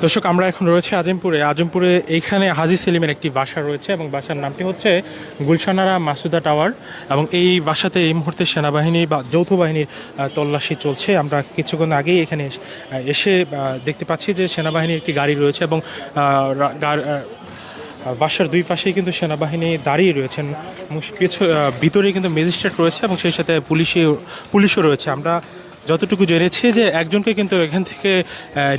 দর্শক আমরা এখন রয়েছে আজিমপুরে। আজিমপুরে এইখানে হাজি সেলিমের একটি বাসা রয়েছে এবং বাসার নামটি হচ্ছে গুলশানারা মাসুদা টাওয়ার এবং এই বাসাতে এই মুহূর্তে সেনাবাহিনী বা যৌথ বাহিনীর তল্লাশি চলছে। আমরা কিছুক্ষণ আগেই এখানে এস- দেখতে পাচ্ছি যে সেনাবাহিনীর একটি গাড়ি রয়েছে এবং বাসার দুই পাশেই কিন্তু সেনাবাহিনী দাঁড়িয়ে রয়েছেন। আহ, ভিতরে কিন্তু ম্যাজিস্ট্রেট রয়েছে এবং সেই সাথে পুলিশে পুলিশও রয়েছে। আমরা যতটুকু জেনেছি যে একজনকে কিন্তু এখান থেকে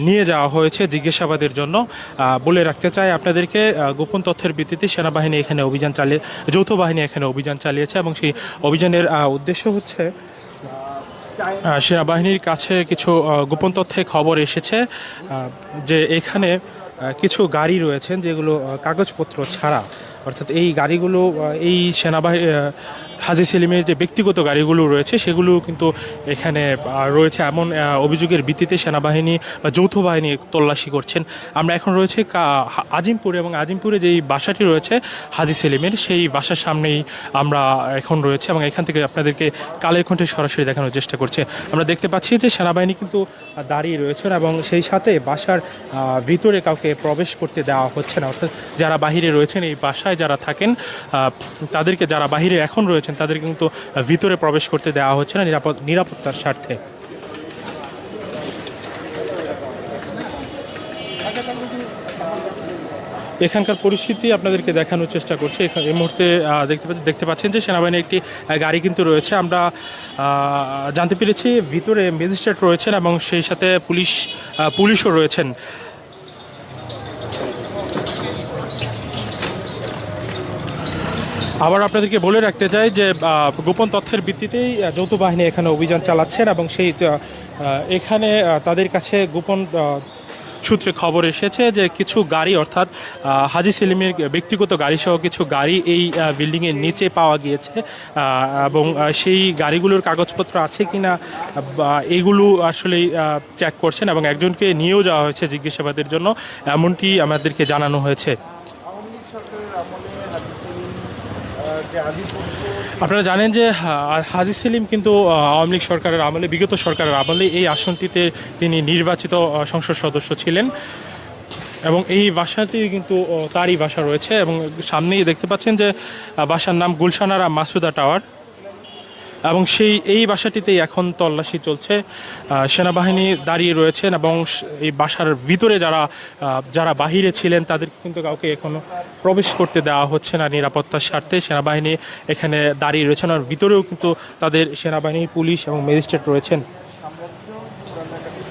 নিয়ে যাওয়া হয়েছে জিজ্ঞাসাবাদের জন্য। বলে রাখতে চাই আপনাদেরকে গোপন তথ্যের ভিত্তিতে সেনাবাহিনী এখানে অভিযান চালিয়ে, যৌথ বাহিনী এখানে অভিযান চালিয়েছে এবং সেই অভিযানের উদ্দেশ্য হচ্ছে সেনাবাহিনীর কাছে কিছু গোপন তথ্যে খবর এসেছে যে এখানে কিছু গাড়ি রয়েছেন যেগুলো কাগজপত্র ছাড়া। অর্থাৎ এই গাড়িগুলো এই সেনাবাহিনী হাজি সেলিমের যে ব্যক্তিগত গাড়িগুলো রয়েছে, সেগুলো কিন্তু এখানে রয়েছে। এমন অভিযোগের ভিত্তিতে সেনাবাহিনী বা যৌথ বাহিনী তল্লাশি করছেন। আমরা এখন রয়েছে আজিমপুরে এবং আজিমপুরে যেই বাসাটি রয়েছে হাজি সেলিমের, সেই বাসার সামনেই আমরা এখন রয়েছে এবং এখান থেকে আপনাদেরকে কালের কণ্ঠে সরাসরি দেখানোর চেষ্টা করছে। আমরা দেখতে পাচ্ছি যে সেনাবাহিনী কিন্তু দাঁড়িয়ে রয়েছেন এবং সেই সাথে বাসার ভিতরে কাউকে প্রবেশ করতে দেওয়া হচ্ছে না। অর্থাৎ যারা বাহিরে রয়েছেন এই বাসায় যারা থাকেন তাদেরকে যারা বাহিরে এখন রয়েছেন তাদেরকে কিন্তু ভিতরে প্রবেশ করতে দেওয়া হচ্ছে না নিরাপদ, নিরাপত্তার স্বার্থে। এখানকার পরিস্থিতি আপনাদেরকে দেখানোর চেষ্টা করছি। এই মুহূর্তে দেখতে পাচ্ছেন দেখতে পাচ্ছেন যে সেনাবাহিনীর একটি গাড়ি কিন্তু রয়েছে। আমরা জানতে পেরেছি ভিতরে ম্যাজিস্ট্রেট রয়েছেন এবং সেই সাথে পুলিশ পুলিশও রয়েছেন। আবার আপনাদেরকে বলে রাখতে চাই যে গোপন তথ্যের ভিত্তিতেই যৌথ বাহিনী এখানে অভিযান চালাচ্ছেন এবং সেই এখানে তাদের কাছে গোপন সূত্রে খবর এসেছে যে কিছু গাড়ি, অর্থাৎ হাজি সেলিমের ব্যক্তিগত গাড়ি সহ কিছু গাড়ি এই বিল্ডিংয়ের নিচে পাওয়া গিয়েছে এবং সেই গাড়িগুলোর কাগজপত্র আছে কি না এগুলো আসলে চেক করছেন এবং একজনকে নিয়েও যাওয়া হয়েছে জিজ্ঞাসাবাদের জন্য, এমনটি আমাদেরকে জানানো হয়েছে আওয়ামী লীগ সরকারের আমলে হাজি সেলিম আহ, যে হাজিপুর আপনারা জানেন যে হাজি সেলিম কিন্তু আওয়ামী লীগ সরকারের আমলে, বিগত সরকারের আমলে এই আসনটিতে তিনি নির্বাচিত সংসদ সদস্য ছিলেন। এবং এই বাসাটি কিন্তু তারই বাসা রয়েছে এবং সামনেই দেখতে পাচ্ছেন যে বাসার নাম গুলশানারা মাসুদা টাওয়ার। এবং সেই, এই বাসাটিতেই এখন তল্লাশি চলছে। সেনাবাহিনী দাঁড়িয়ে রয়েছেন এবং এই বাসার ভিতরে যারা যারা বাহিরে ছিলেন, তাদের কিন্তু কাউকে এখনও প্রবেশ করতে দেওয়া হচ্ছে না নিরাপত্তার স্বার্থে। সেনাবাহিনী এখানে দাঁড়িয়ে রয়েছেন আর ভিতরেও কিন্তু তাদের সেনাবাহিনী, পুলিশ এবং ম্যাজিস্ট্রেট রয়েছেন। সাম্রাজ্য পুরানাকাটি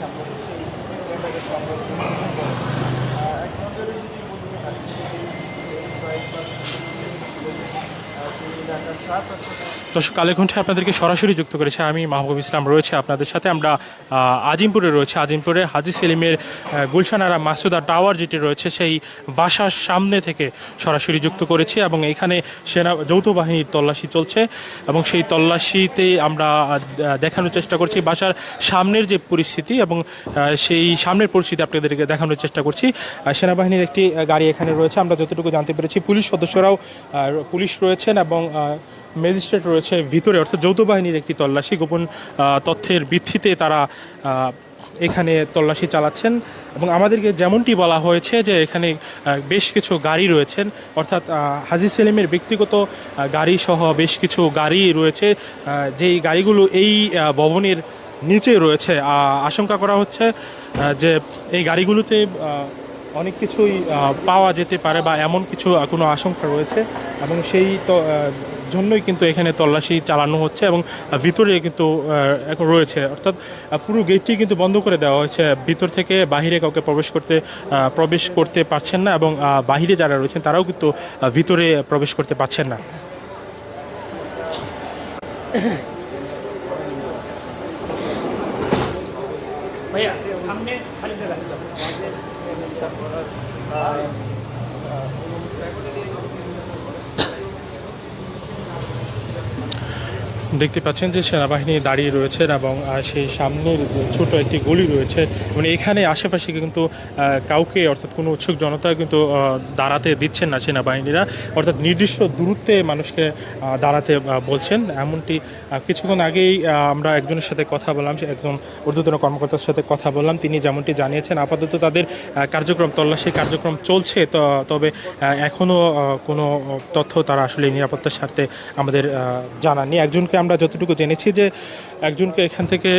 দর্শক কালেকণ্ঠে আপনাদেরকে সরাসরি যুক্ত করেছে আমি মাহবুব ইসলাম রয়েছে আপনাদের সাথে। আমরা আজিমপুরে রয়েছে। আজিমপুরে হাজি সেলিমের গুলশানারা মাসুদা টাওয়ার যেটি রয়েছে, সেই বাসার সামনে থেকে সরাসরি যুক্ত করেছি এবং এখানে সেনা, যৌথ বাহিনীর তল্লাশি চলছে এবং সেই তল্লাশিতে আমরা দেখানোর চেষ্টা করছি বাসার সামনের যে পরিস্থিতি এবং সেই সামনের পরিস্থিতি আপনাদেরকে দেখানোর চেষ্টা করছি। সেনাবাহিনীর একটি গাড়ি এখানে রয়েছে। আমরা যতটুকু জানতে পেরেছি, পুলিশ সদস্যরাও পুলিশ রয়েছেন এবং ম্যাজিস্ট্রেট রয়েছে ভিতরে, অর্থাৎ যৌথ বাহিনীর একটি তল্লাশি। গোপন তথ্যের ভিত্তিতে তারা এখানে তল্লাশি চালাচ্ছেন। এবং আমাদেরকে যেমনটি বলা হয়েছে যে এখানে বেশ কিছু গাড়ি রয়েছেন, অর্থাৎ হাজি সেলিমের ব্যক্তিগত গাড়ি সহ বেশ কিছু গাড়ি রয়েছে। যেই গাড়িগুলো এই ভবনের নিচে রয়েছে আশঙ্কা করা হচ্ছে যে এই গাড়িগুলোতে অনেক কিছুই পাওয়া যেতে পারে বা এমন কিছু কোনো আশঙ্কা রয়েছে। এবং সেই জন্যই কিন্তু এখানে তল্লাশি চালানো হচ্ছে এবং ভিতরে কিন্তু এখন রয়েছে। অর্থাৎ পুরো গেটটি কিন্তু বন্ধ করে দেওয়া হয়েছে। ভিতর থেকে বাহিরে কাউকে প্রবেশ করতে প্রবেশ করতে পারছেন না এবং বাহিরে যারা রয়েছেন তারাও কিন্তু ভিতরে প্রবেশ করতে পারছেন না। ভাইয়া সামনে দেখতে পাচ্ছেন যে সেনাবাহিনী দাঁড়িয়ে রয়েছেন এবং সেই সামনের ছোট একটি গলি রয়েছে মানে এখানে আশেপাশে কিন্তু কাউকে অর্থাৎ কোনো উৎসুক জনতা কিন্তু দাঁড়াতে দিচ্ছেন না সেনাবাহিনীরা। অর্থাৎ নির্দিষ্ট দূরত্বে মানুষকে দাঁড়াতে বলছেন। এমনটি কিছুক্ষণ আগেই আমরা একজনের সাথে কথা বললাম একজন ঊর্ধ্বতন কর্মকর্তার সাথে কথা বললাম। তিনি যেমনটি জানিয়েছেন, আপাতত তাদের কার্যক্রম তল্লাশি কার্যক্রম চলছে। তবে এখনও কোনো তথ্য তারা আসলে নিরাপত্তার স্বার্থে আমাদের জানাননি। একজনকে আমরা যতটুকু জেনেছি যে একজনকে এখান থেকে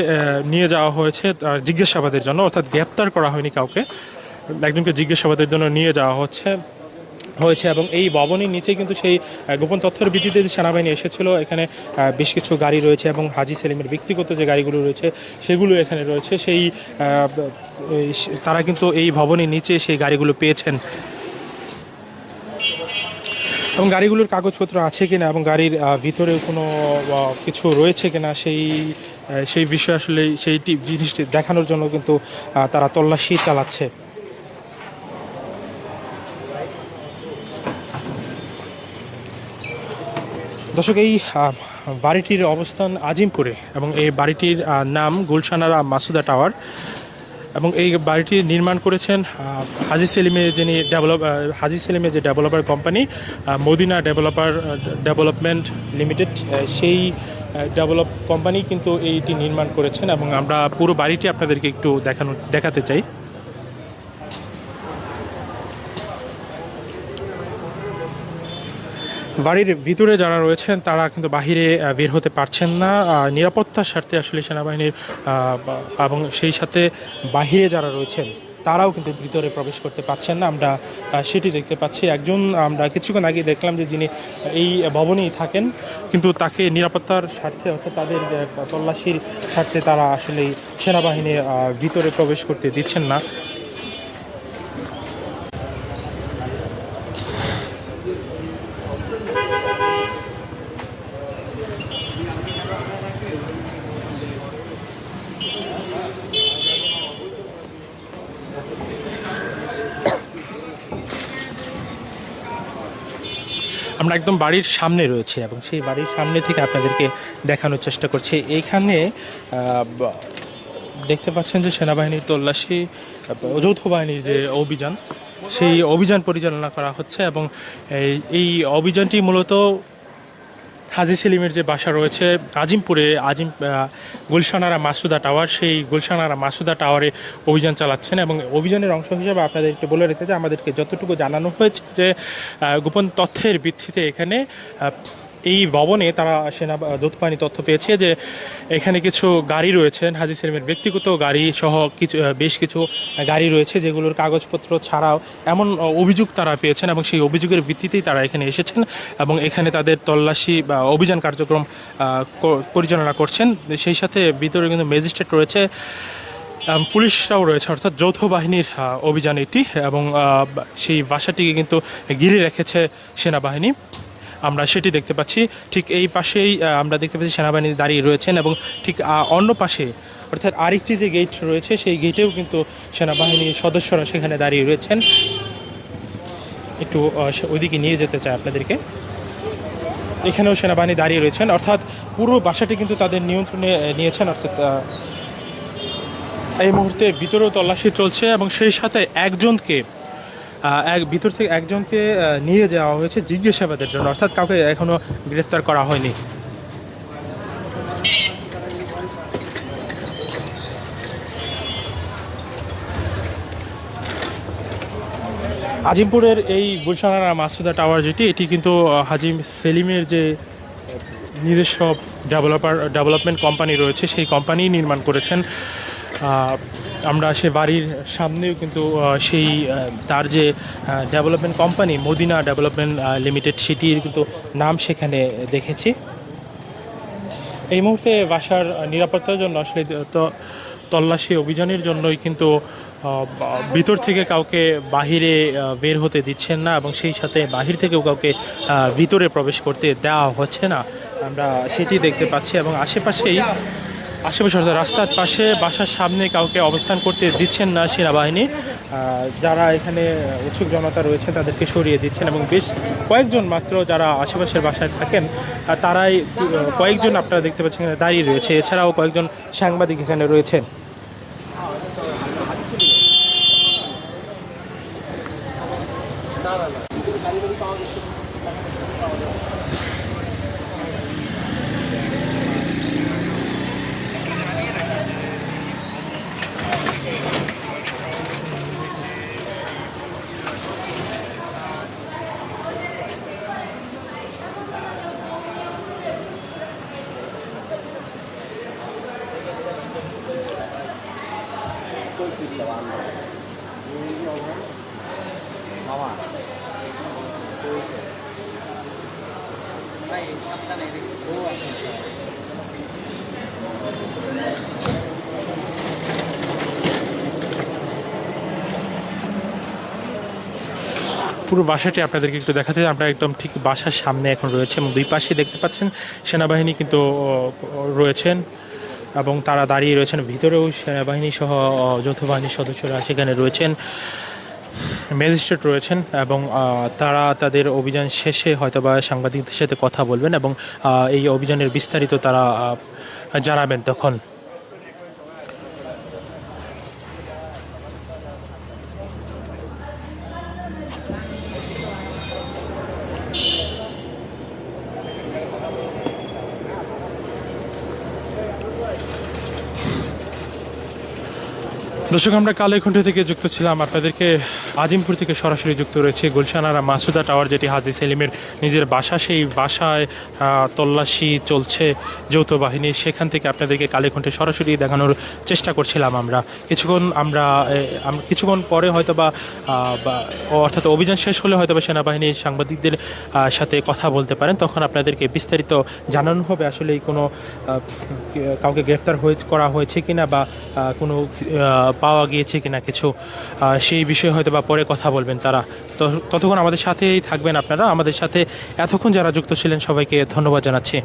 নিয়ে যাওয়া হয়েছে জিজ্ঞাসাবাদের জন্য, অর্থাৎ গ্রেপ্তার করা হয়নি কাউকে। একজনকে জিজ্ঞাসাবাদের জন্য নিয়ে যাওয়া হচ্ছে, হয়েছে এবং এই ভবনের নিচে কিন্তু সেই গোপন তথ্যের ভিত্তিতে সেনাবাহিনী এসেছিল, এখানে বেশ কিছু গাড়ি রয়েছে এবং হাজি সেলিমের ব্যক্তিগত যে গাড়িগুলো রয়েছে, সেগুলো এখানে রয়েছে। সেই তারা কিন্তু এই ভবনের নিচে সেই গাড়িগুলো পেয়েছেন। এবং গাড়িগুলোর কাগজপত্র আছে কিনা এবং গাড়ির ভিতরেও কোনো কিছু রয়েছে কিনা সেই সেই বিষয়ে আসলে সেইটি জিনিসটি দেখানোর জন্য কিন্তু তারা তল্লাশি চালাচ্ছে। দর্শক, এই বাড়িটির অবস্থান আজিমপুরে এবং এই বাড়িটির নাম গুলশানারা মাসুদা টাওয়ার। এবং এই বাড়িটি নির্মাণ করেছেন হাজি সেলিমে যিনি ডেভেলপ হাজি সেলিমে যে developer company Madina developer development limited সেই ডেভেলপ কোম্পানি কিন্তু এইটি নির্মাণ করেছেন এবং আমরা পুরো বাড়িটি আপনাদেরকে একটু দেখানো, দেখাতে চাই। বাড়ির ভিতরে যারা রয়েছেন, তারা কিন্তু বাহিরে বের হতে পারছেন না। নিরাপত্তার স্বার্থে আসলে সেনাবাহিনীর এবং সেই সাথে বাহিরে যারা রয়েছেন, তারাও কিন্তু ভিতরে প্রবেশ করতে পারছেন না। আমরা সেটি দেখতে পাচ্ছি। একজন, আমরা কিছুক্ষণ আগে দেখলাম যে যিনি এই ভবনেই থাকেন, কিন্তু তাকে নিরাপত্তার স্বার্থে, অর্থাৎ তাদের তল্লাশির স্বার্থে তারা আসলে সেনাবাহিনীর ভিতরে প্রবেশ করতে দিচ্ছেন না। আমরা একদম বাড়ির সামনে রয়েছে এবং সেই বাড়ির সামনে থেকে আপনাদেরকে দেখানোর চেষ্টা করছি। এইখানে দেখতে পাচ্ছেন যে সেনাবাহিনীর তল্লাশি যৌথ বাহিনীর যে অভিযান, সেই অভিযান পরিচালনা করা হচ্ছে এবং এই অভিযানটি মূলত হাজি সেলিমের যে বাসা রয়েছে আজিমপুরে, আজিম গুলশানারা মাসুদা টাওয়ার, সেই গুলশানারা মাসুদা টাওয়ারে অভিযান চালাচ্ছেন এবং অভিযানের অংশ হিসেবে আপনাদেরকে বলে রেখেছে, আমাদেরকে যতটুকু জানানো হয়েছে যে গোপন তথ্যের ভিত্তিতে এখানে এই ভবনে তারা সেনা দূতবাহিনী তথ্য পেয়েছে যে এখানে কিছু গাড়ি রয়েছে, হাজি সেলিমের ব্যক্তিগত গাড়ি সহ কিছু বেশ কিছু গাড়ি রয়েছে যেগুলোর কাগজপত্র ছাড়াও এমন অভিযোগ তারা পেয়েছেন এবং সেই অভিযোগের ভিত্তিতেই তারা এখানে এসেছেন এবং এখানে তাদের তল্লাশি বা অভিযান কার্যক্রম পরিচালনা করছেন। সেই সাথে ভিতরে কিন্তু ম্যাজিস্ট্রেট রয়েছে পুলিশরাও রয়েছে, অর্থাৎ যৌথ বাহিনীর অভিযান এটি এবং সেই বাসাটিকে কিন্তু ঘিরে রেখেছে সেনাবাহিনী। আমরা সেটি দেখতে পাচ্ছি। ঠিক এই পাশেই আমরা দেখতে পাচ্ছি সেনাবাহিনী দাঁড়িয়ে রয়েছেন এবং ঠিক অন্য পাশে, অর্থাৎ আরেকটি যে গেট রয়েছে, সেই গেটেও কিন্তু সেনাবাহিনীর সদস্যরা সেখানে দাঁড়িয়ে রয়েছেন। একটু ওইদিকে নিয়ে যেতে চাই আপনাদেরকে। এখানেও সেনাবাহিনী দাঁড়িয়ে রয়েছেন। অর্থাৎ পুরো বাসাটি কিন্তু তাদের নিয়ন্ত্রণে নিয়েছেন। অর্থাৎ এই মুহূর্তে ভিতরেও তল্লাশি চলছে এবং সেই সাথে একজনকে এক ভিতর থেকে একজনকে নিয়ে যাওয়া হয়েছে জিজ্ঞাসাবাদের জন্য। অর্থাৎ কাউকে এখনও গ্রেফতার করা হয়নি। আজিমপুরের এই গুলশানারা মাসুদা টাওয়ার যেটি, এটি কিন্তু হাজিম সেলিমের যে নিজস্ব ডেভেলপার, ডেভেলপমেন্ট কোম্পানি রয়েছে, সেই কোম্পানি নির্মাণ করেছেন। আমরা সে বাড়ির সামনেও কিন্তু সেই তার যে development company Madina development limited সেটির কিন্তু নাম সেখানে দেখেছি। এই মুহূর্তে বাসার নিরাপত্তার জন্য আসলে তল্লাশি অভিযানের জন্যই কিন্তু ভিতর থেকে কাউকে বাহিরে বের হতে দিচ্ছেন না এবং সেই সাথে বাহির থেকেও কাউকে ভিতরে প্রবেশ করতে দেওয়া হচ্ছে না। আমরা সেটি দেখতে পাচ্ছি এবং আশেপাশেই আশেপাশে অর্থাৎ রাস্তার পাশে বাসার সামনে কাউকে অবস্থান করতে দিচ্ছেন না সেনাবাহিনী। যারা এখানে উৎসুক জনতা রয়েছে তাদেরকে সরিয়ে দিচ্ছেন এবং বেশ কয়েকজন মাত্র যারা আশেপাশের বাসায় থাকেন তারাই কয়েকজন আপনারা দেখতে পাচ্ছেন এখানে দাঁড়িয়ে রয়েছে। এছাড়াও কয়েকজন সাংবাদিক এখানে রয়েছেন পুরো বাসাটি আপনাদেরকে একটু দেখাতে আমরা একদম ঠিক বাসার সামনে এখন রয়েছে এবং দুই পাশে দেখতে পাচ্ছেন সেনাবাহিনী কিন্তু রয়েছেন। এবং তারা দাঁড়িয়ে রয়েছেন। ভিতরেও সেনাবাহিনী সহ যৌথ বাহিনীর সদস্যরা সেখানে রয়েছেন। ম্যাজিস্ট্রেট রয়েছেন এবং তারা তাদের অভিযান শেষে হয়তোবা সাংবাদিকদের সাথে কথা বলবেন এবং এই অভিযানের বিস্তারিত তারা জানাবেন তখন। দর্শক, আমরা কালেখণ্ড থেকে যুক্ত ছিলাম। আপনাদেরকে আজিমপুর থেকে সরাসরি যুক্ত রয়েছে গুলশানারা মাসুদা টাওয়ার, যেটি হাজি সেলিমের নিজের বাসা। সেই বাসায় তল্লাশি চলছে যৌথ বাহিনী। সেখান থেকে আপনাদেরকে কালেখণ্ডে সরাসরি দেখানোর চেষ্টা করছিলাম আমরা। কিছুক্ষণ আমরা কিছুক্ষণ পরে হয়তো বা অর্থাৎ অভিযান শেষ হলে হয়তো বা সেনাবাহিনী সাংবাদিকদের সাথে কথা বলতে পারেন। তখন আপনাদেরকে বিস্তারিত জানানো হবে আসলে কোনো কাউকে গ্রেফতার হয়ে, করা হয়েছে কিনা বা কোনো পাওয়া গিয়েছে কিনা কিছু সেই বিষয়ে হয়তো বা পরে কথা বলবেন তারা। তো ততক্ষণ আমাদের সাথেই থাকবেন আপনারা। আমাদের সাথে এতক্ষণ যারা যুক্ত ছিলেন সবাইকে ধন্যবাদ জানাচ্ছি।